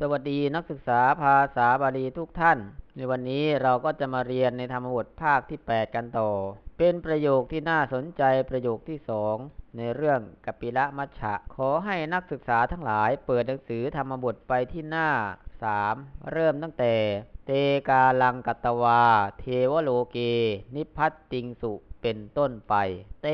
สวัสดีนักศึกษาภาษาบาลีทุกท่าน ในวันนี้เราก็จะมาเรียนในธรรมบทภาคที่ 8 กันต่อ เป็นประโยคที่น่าสนใจประโยคที่สองในเรื่องกัปปิละมัชชะ ขอให้นักศึกษาทั้งหลายเปิดหนังสือธรรมบทไปที่หน้า 3 เริ่มตั้งแต่ เตกาลังกัตตวา เทวโลเก นิพัตติงสุเป็นต้นไปเต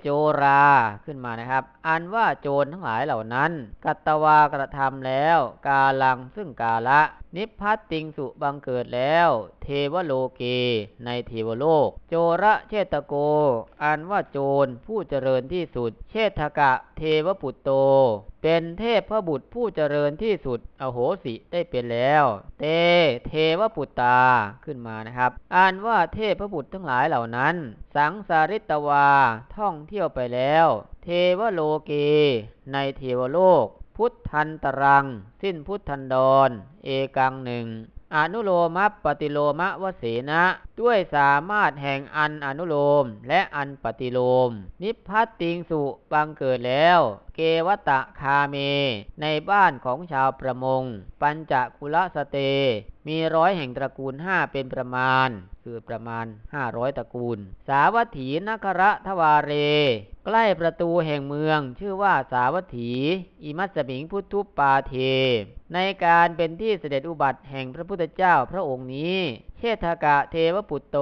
โจราขึ้นมานะครับ อันว่าโจรทั้งหลายเหล่านั้น กัตวากระทำแล้ว กาลังซึ่งกาละ นิพพัตติงสุบังเกิดแล้ว เทวโลเก ในเทวโลก โจระเชตโก อันว่าโจรผู้เจริญที่สุด เชษฐกะเทวปุตโต เป็นเทพพระบุตรผู้เจริญที่สุด อโหสิได้เป็นแล้ว เต เทวปุตตาขึ้นมานะครับ อ่านว่าเทพพระบุตรทั้งหลายเหล่านั้น สังสาริตวาท่องเที่ยวไปแล้ว เทวโลเก ในเทวโลก พุทธันตรัง สิ้นพุทธันดร เอกังหนึ่ง อนุโลมปฏิโลมวเสนะด้วยสามารถแห่งอันอนุโลมและอันปฏิโลม นิพพัตติงสุบังเกิดแล้ว เกวตะคาเม ในบ้านของชาวประมง ปัญจคุลสเต มีร้อยแห่งตระกูลห้าเป็นประมาณ คือประมาณ500ตระกูล สาวัตถีนคระทวาเร ใกล้ประตูแห่งเมือง ชื่อว่าสาวัตถี อิมัสสมิงพุทธุปปาเท ในการเป็นที่เสด็จอุบัติแห่งพระพุทธเจ้าพระองค์นี้ เชษฐกะเทวปุตโต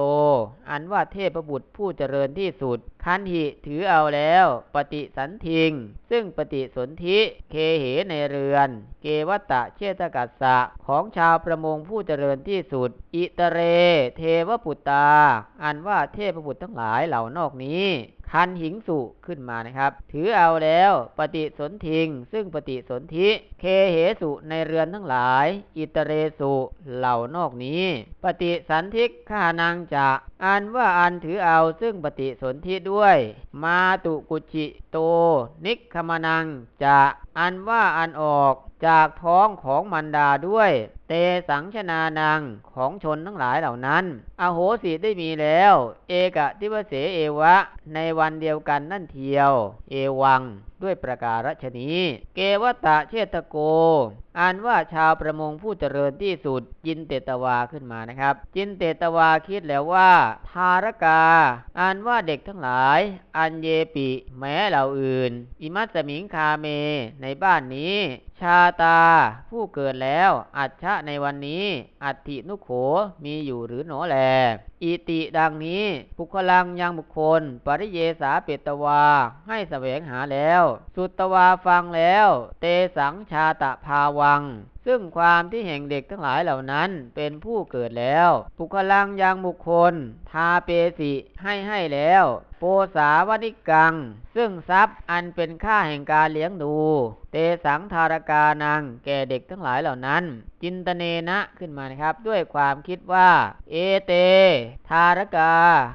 อันว่าเทพบุตรผู้เจริญที่สุด คันหิถือเอาแล้ว ปฏิสันทิง ซึ่งปฏิสนธิเคเหในเรือน เกวัตตะเชตกัสสะของชาวประมงผู้เจริญที่สุด อิตเร เทวปุตตา อันว่าเทพบุตรทั้งหลายเหล่านอกนี้ คันหิงสุขึ้นมานะครับ ถือเอาแล้วปฏิสนทิง ซึ่งปฏิสนธิเคเหสุในเรือนทั้งหลาย อิตเรสุเหล่านอกนี้ ปฏิสันทิข้านังจะอันว่าอันถือเอาซึ่งปฏิสนธิด้วย มาตุกุจิโต นิคมานังจะอันว่าอันออกจากท้องของมันดาด้วย เตสังชนานัง ของชนทั้งหลายเหล่านั้น อโหสิได้มีแล้ว เอกะทิวเสเอวะ ในวันเดียวกันนั่นเทียว เอวัง ด้วยประการฉนี้ เกวตะเชตโกอ่านว่าชาวประมงผู้เจริญที่สุด จินเตตวาขึ้นมานะครับ จินเตตวาคิดแล้วว่า ทารกาอ่านว่าเด็กทั้งหลาย อันเยปิ แม้เหล่าอื่น อิมัสสมิงคาเม ในบ้านนี้ ชาตา ผู้เกิดแล้ว อัจฉะในวันนี้ อัตินุโข มีอยู่หรือหนอแล อิติดังนี้บุคลังยังบุคคล ปริเยสาเปตวา ให้แสวงหาแล้ว สุตตวาฟังแล้ว เตสังชาตะภาวังซึ่งความที่แห่งเด็กทั้งหลายเหล่านั้นเป็นผู้เกิดแล้ว ปุคลังยังบุคคล ทาเปสิให้ให้แล้ว โปสาวนิกัง ซึ่งทรัพย์อันเป็นค่าแห่งการเลี้ยงดู เตสังธารกานัง แก่เด็กทั้งหลายเหล่านั้น จินตเนนะขึ้นมานะครับ ด้วยความคิดว่า เอเตทารกา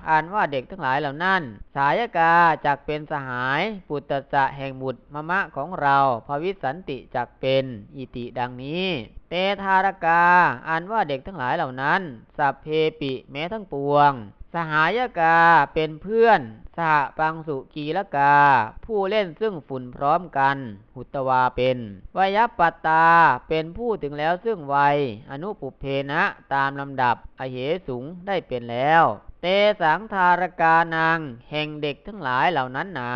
อ่านว่าเด็กทั้งหลายเหล่านั้น สายกาจักเป็นสหายปุตตะแห่งบุตรมะมะของเราภวิสันติจักเป็นอิติดังนี้เตทารกาอ่านว่าเด็กทั้งหลายเหล่านั้น สัพเพปิแม้ทั้งปวง สหายกาเป็นเพื่อน สหปังสุกีละกา ผู้เล่นซึ่งฝุ่นพร้อมกัน หุตวาเป็นวยปัตตาเป็นผู้ถึงแล้วซึ่งวัย อนุปุเพนะตามลำดับ อเหสูงได้เป็นแล้วเตสังธารกานัง แห่งเด็กทั้งหลายเหล่านั้นหนา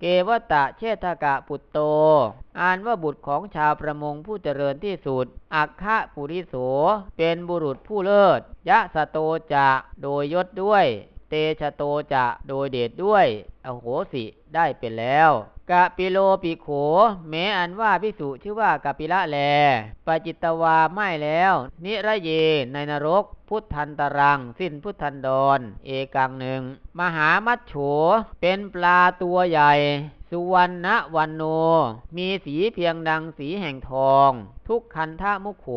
เกวตะเชษฐกะปุตโต อ่านว่าบุตรของชาวประมงผู้เจริญที่สุด อักขะปุริโส เป็นบุรุษผู้เลิศ ยะสะโตจะ โดยยศด้วย เตชะโตจะโดยเดชด้วยอโหสิได้เป็นแล้วกะปิโลปิโข แม้อันว่าพิสุชื่อว่ากะปิละแลปจิตวาไม่แล้ว นิระเยในนรก พุทธันตรัง สิ้นพุทธันดร เอกังหนึ่ง มหามัจโฉ เป็นปลาตัวใหญ่ สุวรรณวันโน มีสีเพียงดังสีแห่งทองทุกคันทะมุขโข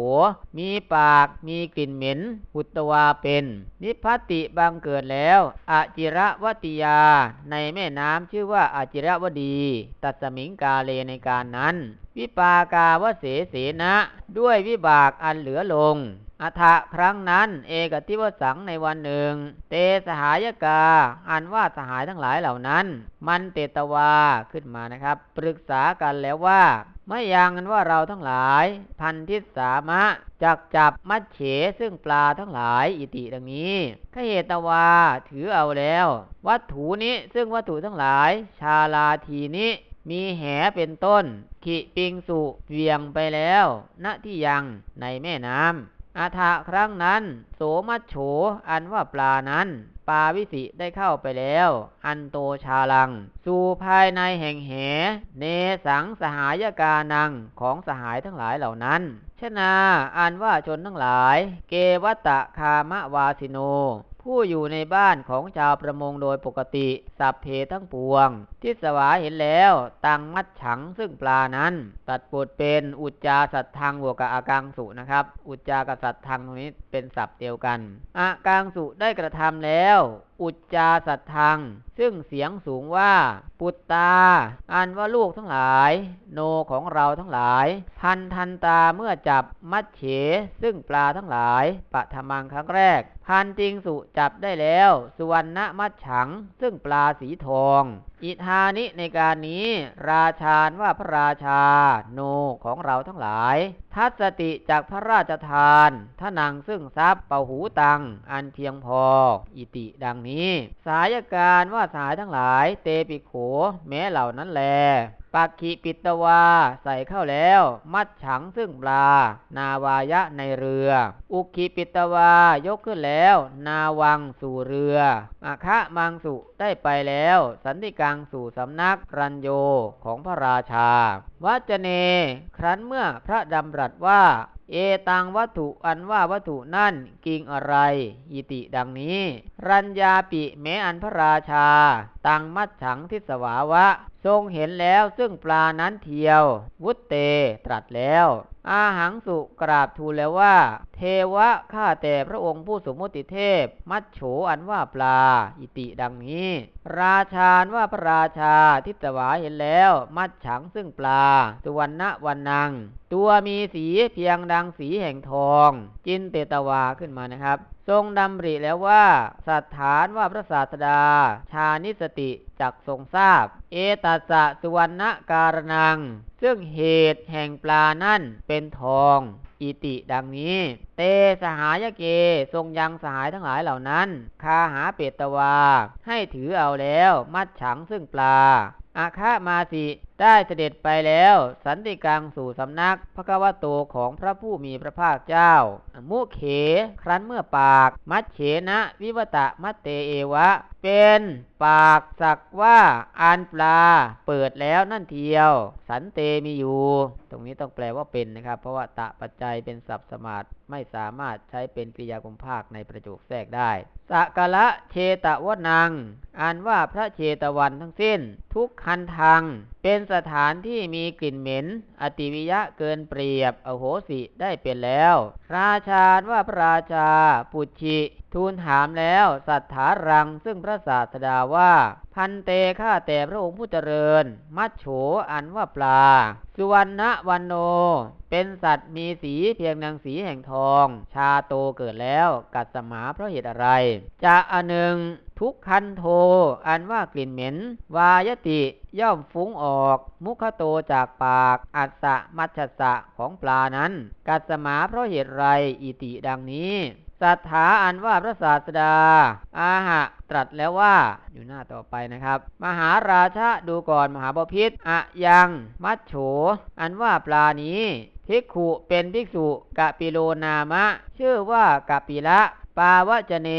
มีปากมีกลิ่นเหม็นหุตวาเป็น นิพพติบังเกิดแล้วอจิระวติยา ในแม่น้ำชื่อว่าอาจิระวดี ตัดสมิงกาเลในการนั้น วิปากาวเสเสนะ ด้วยวิบากอันเหลือลงอัฐะครั้งนั้นเอกทิวสังในวันหนึ่ง เตสหายกา อันว่าสหายทั้งหลายเหล่านั้น มันเตตวาขึ้นมานะครับ ปรึกษากันแล้วว่า ไม่อย่างกันว่าเราทั้งหลาย พันทิสามะจักจับมัดเฉซึ่งปลาทั้งหลายอิติดังนี้ขเหตวาถือเอาแล้ว วัตถุนี้ซึ่งวัตถุทั้งหลาย ชาลาทีนี้มีแหเป็นต้น ขิปิงสุเวียงไปแล้วณที่ยังในแม่น้ำ อาทะครั้งนั้น โสมัชโฉอันว่าปลานั้น ปาวิสิได้เข้าไปแล้ว อันโตชาลัง สู่ภายในแห่งเห เนสังสหายกานังของสหายทั้งหลายเหล่านั้นชนาอันว่าชนทั้งหลาย เกวัตตะคามะวาสิโน ผู้อยู่ในบ้านของชาวประมงโดยปกติ สัพเพทั้งปวง ที่สวาเห็นแล้วตังมัดฉังซึ่งปลานั้น ตัดบทเป็นอุจจาสัตทังบวกกับอากังสุนะครับ อุจจากับสัตทังตรงนี้เป็นศัพท์เดียวกันอากังสุได้กระทำแล้ว อุจจาสัตทัง ซึ่งเสียงสูงว่า ปุตตา อันว่าลูกทั้งหลาย โนของเราทั้งหลาย พันทันตาเมื่อจับมัดเฉ ซึ่งปลาทั้งหลายปะทมังครั้งแรก พันติงสุจับได้แล้ว สุวรรณมัดฉัง ซึ่งปลาสีทองอิทานิในการนี้ ราชานว่าพระราชา โนของเราทั้งหลาย ทัศติจากพระราชทานทนังซึ่งทรัพย์เป่าหูตัง อันเพียงพอ อิติดังนี้ สายการว่าสายทั้งหลาย เตปิโข แม้เหล่านั้นแล ปักขิปิตวา ใส่เข้าแล้ว มัดฉังซึ่งปลา นาวายะในเรือ อุคิปิตวายกขึ้นแล้ว นาวังสู่เรืออาคะมังสุได้ไปแล้ว สันติกังสู่สำนักรัญโยของพระราชา วัจเน ครั้นเมื่อพระดำรัสว่าเอตังวัตถุอันว่าวัตถุนั่นกิ่งอะไร อิติดังนี้ รัญญาปิแม้อันพระราชา ตังมัดฉังทิสวาวะ ทรงเห็นแล้วซึ่งปลานั้นเทียว วุตเตตรัสแล้ว อาหังสุกราบทูลแล้วว่า เทวะข้าแต่พระองค์ผู้สมมุติเทพ มัดโฉอันว่าปลา อิติดังนี้ ราชานว่าพระราชาทิสวาเห็นแล้ว มัดฉังซึ่งปลา สุวรรณวันนัง ตัวมีสีเพียงดังสีแห่งทอง จินเตตวาขึ้นมานะครับ ทรงดำริแล้วว่าสัตฐานว่าพระศาสดา ชานิสติจักทรงทราบ เอตัสสะสุวรรณการนัง ซึ่งเหตุแห่งปลานั่นเป็นทอง อิติดังนี้ เตสหายเก ทรงยังสหายทั้งหลายเหล่านั้น คาหาเปตวา ให้ถือเอาแล้ว มัดฉังซึ่งปลาอาคามาสิ ได้เสด็จไปแล้ว สันติกังสู่สำนักพระกวโตของพระผู้มีพระภาคเจ้า มุเข ครั้นเมื่อปาก มัดเฉนะ วิวตะมัตเตเอวะ เป็นปากสักว่าอานปลาเปิดแล้วนั่นเทียว สันเตมีอยู่ ตรงนี้ต้องแปลว่าเป็นนะครับ เพราะว่าตะปัจจัยเป็นศัพท์สมาร์ทไม่สามารถใช้เป็นกริยากุมภาคในประโยคแทรกได้สักะละเชตวนังอ่านว่าพระเชตวันทั้งสิ้น ทุกคันทางเป็นสถานที่มีกลิ่นเหม็น อติวิยะเกินเปรียบ อโหสิได้เป็นแล้ว ราชาว่าพระราชาปุชิทูลถามแล้วสัทธารังซึ่งพระศาสดาว่า พันเตข้าแต่พระองค์ผู้เจริญ มัจโฉอันว่าปลา สุวรรณวันโน เป็นสัตว์มีสีเพียงนางสีแห่งทอง ชาโตเกิดแล้วกัดสมาเพราะเหตุอะไร จะอันหนึ่งทุกคันโท อันว่ากลิ่นเหม็น วายติย่อมฟุ้งออก มุขโตจากปาก อัสสะมัชสะของปลานั้น กัดสมาเพราะเหตุไรอิติดังนี้ สัทธาอันว่าพระศาสดา อาหะตรัสแล้วว่าอยู่หน้าต่อไปนะครับ มหาราชาดูก่อนมหาบพิษอะยัง มัชโฉ อันว่าปลานี้ภิกขุเป็นภิกษุกะปิโลนามะ ชื่อว่ากะปิละ ปาวจเน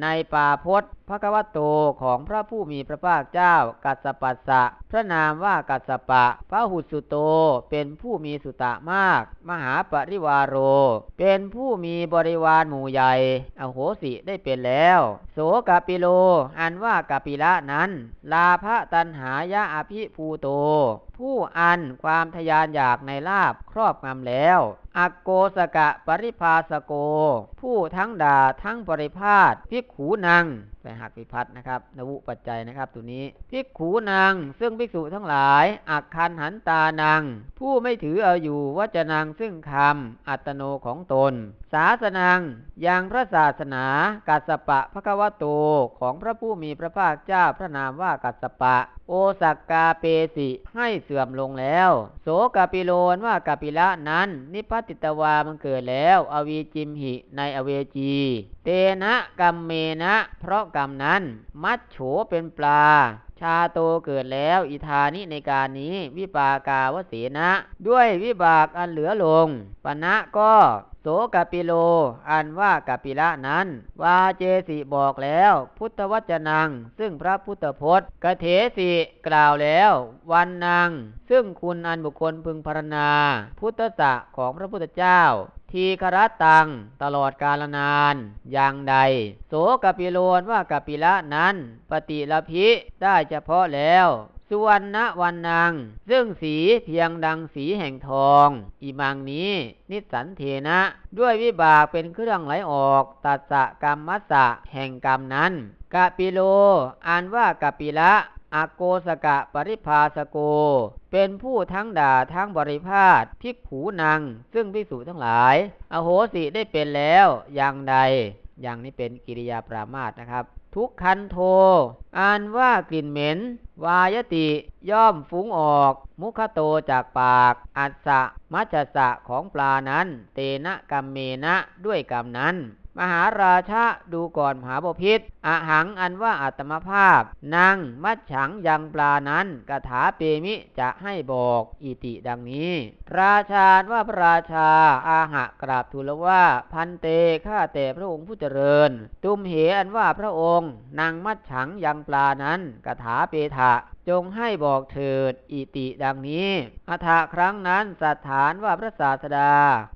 ในป่าพจน์พระกวตโตของพระผู้มีพระภาคเจ้า กัสปัสสะ พระนามว่ากัสปะ พระหุสุโต เป็นผู้มีสุตะมาก มหาปริวารโร เป็นผู้มีบริวารหมู่ใหญ่อโหสิได้เป็นแล้ว โสกปิโล อันว่ากปิละนั้น ลาภตันหายะอภิภูโต ผู้อันความทยานอยากในลาบครอบงำแล้วอักโกสกะปริภาสโก ผู้ทั้งด่าทั้งปริพาทพิกขูนัง แต่หักวิพัฒนะครับ นวุปัจจัยนะครับ ตัวนี้ภิกขูนางซึ่งภิกษุทั้งหลาย อักคันหันตานางผู้ไม่ถือเอาอยู่ว่าจะนางซึ่งคำอัตโนของตน ศาสนางยังพระศาสนากัสสปะพระกวโตของพระผู้มีพระภาคเจ้าพระนามว่ากัสสปะโอสักกาเปสิให้เสื่อมลงแล้ว โสกาปิโลนว่ากาปิละนั้น นิพพติตวามันเกิดแล้ว อวีจิมหิในอเวจี เตนะกัมเมนะ เพราะกรรมนั้น มัดโฉเป็นปลาาโตเกิดแล้วอิธานิในการนี้ วิปากาวเสนะ ด้วยวิบากอันเหลือลงปณะก็โสกปิโล อันว่ากปิละนั้น วาเจสิบอกแล้ว พุทธวจนัง ซึ่งพระพุทธพจน์กเถสิกล่าวแล้ว วันนางซึ่งคุณอันบุคคลพึงพรณนา พุทธะของพระพุทธเจ้า ทีครตัง ตลอดกาลนาน อย่างใด โสกปิโลนว่ากปิละนั้น ปฏิละพิได้เฉพาะแล้วสุวรรณวันนางซึ่งสีเพียงดังสีแห่งทองอีมังนี้ นิสันเทนะ ด้วยวิบากเป็นเครื่องไหลออกตัสสะกรรมมัสสะแห่งกรรมนั้นกะปิโล อ่านว่ากะปิละ อโกสกะปริภาสโก เป็นผู้ทั้งด่าทั้งบริพาทพิกผูนางซึ่งพิสูจทั้งหลาย อโหสิได้เป็นแล้วอย่างใด อย่างนี้เป็นกิริยาปรามาสนะครับ ทุกคันโทอ่านว่ากลิ่นเหม็น วายติย่อมฟุ้งออก มุขโตจากปาก อัสสะมัจจสะของปลานั้น เตนะกัมเมนะด้วยกรรมนั้น มหาราชะดูก่อนมหาบพิษอหังอันว่าอัตมภาพ นางมัดฉังยังปลานั้นกถาเปมิจะให้บอกอิติดังนี้ ราชาว่าพระราชาอาหะกราบทูลว่าพันเตข้าแต่พระองค์ผู้เจริญ ตุมเหอันว่าพระองค์ นางมัดฉังยังปลานั้นกถาเปทะ จงให้บอกเถิดอิติดังนี้อัฐะครั้งนั้นสัตฐานว่าพระศาสดา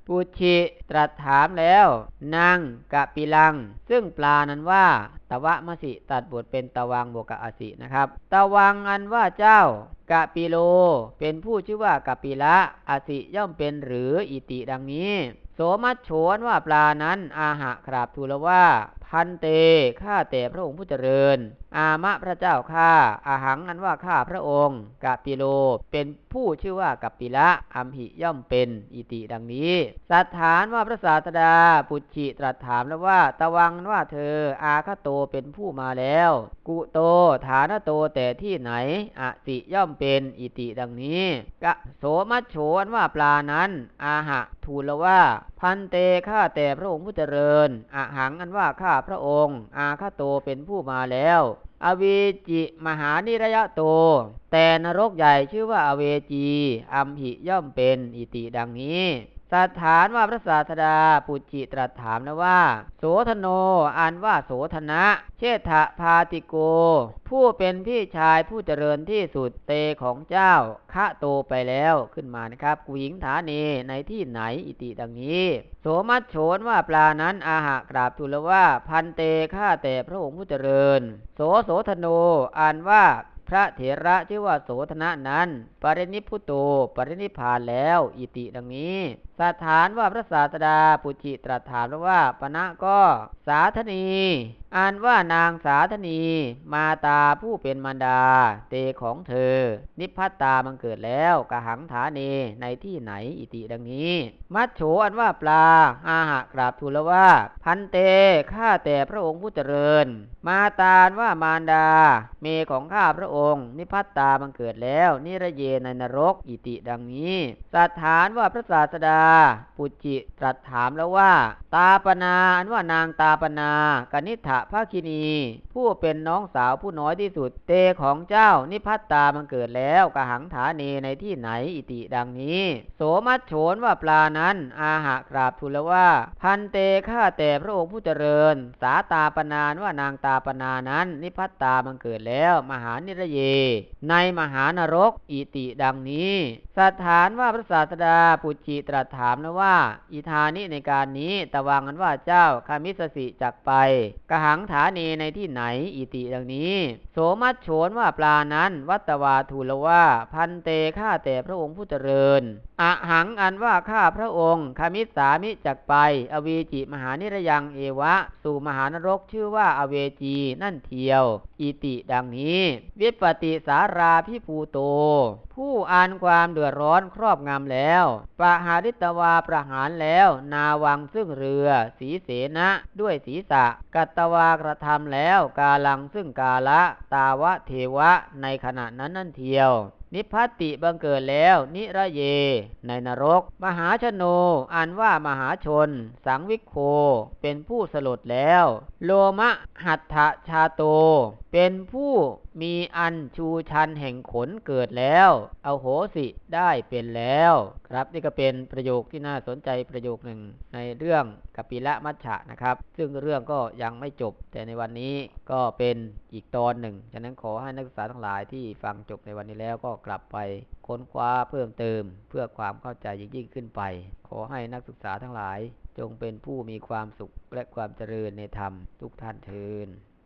ปุชิตรัสถามแล้วนางกะปิลัง ซึ่งปลานั้นว่า ตะวะมสิตัดบทเป็นตะวังบวกกะอสินะครับ ตะวังอันว่าเจ้ากะปิโล เป็นผู้ชื่อว่ากะปิละอสิย่อมเป็นหรืออิติดังนี้ โสมัชโฉนว่าปลานั้นอาหะกราบทูลว่า พันเต ข้าแต่พระองค์ผู้เจริญ อามะพระเจ้าข้าอาหังอันว่าข้าพระองค์กะปิโล เป็นผู้ชื่อว่ากัปปิละอัมหิย่อมเป็นอิติดังนี้สัตฐานว่าพระศาสดาปุจฉิตรัสถามแล้วว่า ตะวังว่าเธอ อาคาโตเป็นผู้มาแล้ว กุโตฐานโตแต่ที่ไหนอติย่อมเป็นอิติดังนี้กะโสมัชโฉนว่าปลานั้น อาหะทูลว่า พันเตข้าแต่พระองค์ผู้เจริญอะหังอันว่าข้าพระองค์ อาคาโตเป็นผู้มาแล้ว อเวจิมหานิระยะโต แต่นรกใหญ่ชื่อว่าอเวจี อัมหิย่อมเป็นอิติดังนี้ สัตฐานว่าพระศาสดาปุจิตรัสถามนะว่า โสธโนอันว่าโสธนะ เชษฐพาติโก ผู้เป็นพี่ชายผู้เจริญที่สุดเตของเจ้าคะโตไปแล้วขึ้นมานะครับกุหญิงฐาเนในที่ไหนอิติดังนี้ โสมัชโฉนว่าปลานั้นอาหะกราบทูลว่าพันเตข้าแต่พระองค์ผู้เจริญ โสโสธโนอ่านว่า พระเถระชื่อว่าโสธนะนั้น ปรินิพุโตปรินิพานแล้ว อิติดังนี้ สถานว่าพระศาสดาปุจิตรัสถามวว่าปณะก็สาธนีอ่านว่านางสาธนีมาตาผู้เป็นมารดา เตของเธอ นิพพัตตามันเกิดแล้วกหังฐาเนในที่ไหนอิติดังนี้ มัดโฉอันว่าปลา อาหะกราบทูลว่า พันเตข้าแต่พระองค์ผู้เจริญ มาตาว่ามารดา เมของข้าพระองค์ นิพพัตตามันเกิดแล้ว นิระเยในนรกอิติดังนี้สัตฐานว่าพระศาสดา ปุจิตรัสถามแล้วว่า ตาปนาอันว่านางตาปนากนิษฐภาคินี ผู้เป็นน้องสาวผู้น้อยที่สุดเตของเจ้านิพัตตามันเกิดแล้วกหังฐาเนในที่ไหนอิติดังนี้ โสมัชโฉนว่าปลานั้น อาหะกราบทูลว่า พันเตข้าแต่พระองค์ผู้เจริญ สาตาปนานว่านางตาปนานั้น นิพัตตามันเกิดแล้ว มหานิรเย ในมหานรกอิติดังนี้สถานว่าพระศาสดาปุจจิตรัสถามนะว่า อิธานิในการนี้ตะวังกันว่าเจ้าคามิสสิจักไปกหัังฐานีในที่ไหนอิติดังนี้ โสมัชโฉนว่าปลานั้น วัตวาทูลว่า พันเตข้าแต่พระองค์ผู้เจริญอะหังอันว่าข้าพระองค์คามิสามิจักไป อเวจิมหานิรยังเอวะ สู่มหานรกชื่อว่าอเวจีนั่นเทียว อิติดังนี้ วิปติสาราพิภูโต ผู้อ่านความเดือดร้อนครอบงำแล้วปะหาริตวาประหารแล้ว นาวังซึ่งเรือ สีเสนะ ด้วยศีรษะ กัตตวากระทำแล้วกาลังซึ่งกาละ ตาวะเทวะในขณะนั้นนั่นเทียว นิพพตติบังเกิดแล้ว นิระเย ในนรก มหาชโนอันว่ามหาชน สังวิโค เป็นผู้สลดแล้ว โลมะหัตถชาโตเป็นผู้มีอันชูชันแห่งขนเกิดแล้ว เอาโหสิได้เป็นแล้ว ครับนี่ก็เป็นประโยคที่น่าสนใจประโยคหนึ่งในเรื่องกัปปิละมัชฉะนะครับ ซึ่งเรื่องก็ยังไม่จบ แต่ในวันนี้ก็เป็นอีกตอนหนึ่ง ฉะนั้นขอให้นักศึกษาทั้งหลายที่ฟังจบในวันนี้แล้วก็กลับไปค้นคว้าเพิ่มเติม เพื่อความเข้าใจยิ่งยิ่งขึ้นไป ขอให้นักศึกษาทั้งหลาย จงเป็นผู้มีความสุขและความเจริญในธรรมทุกท่านเทิน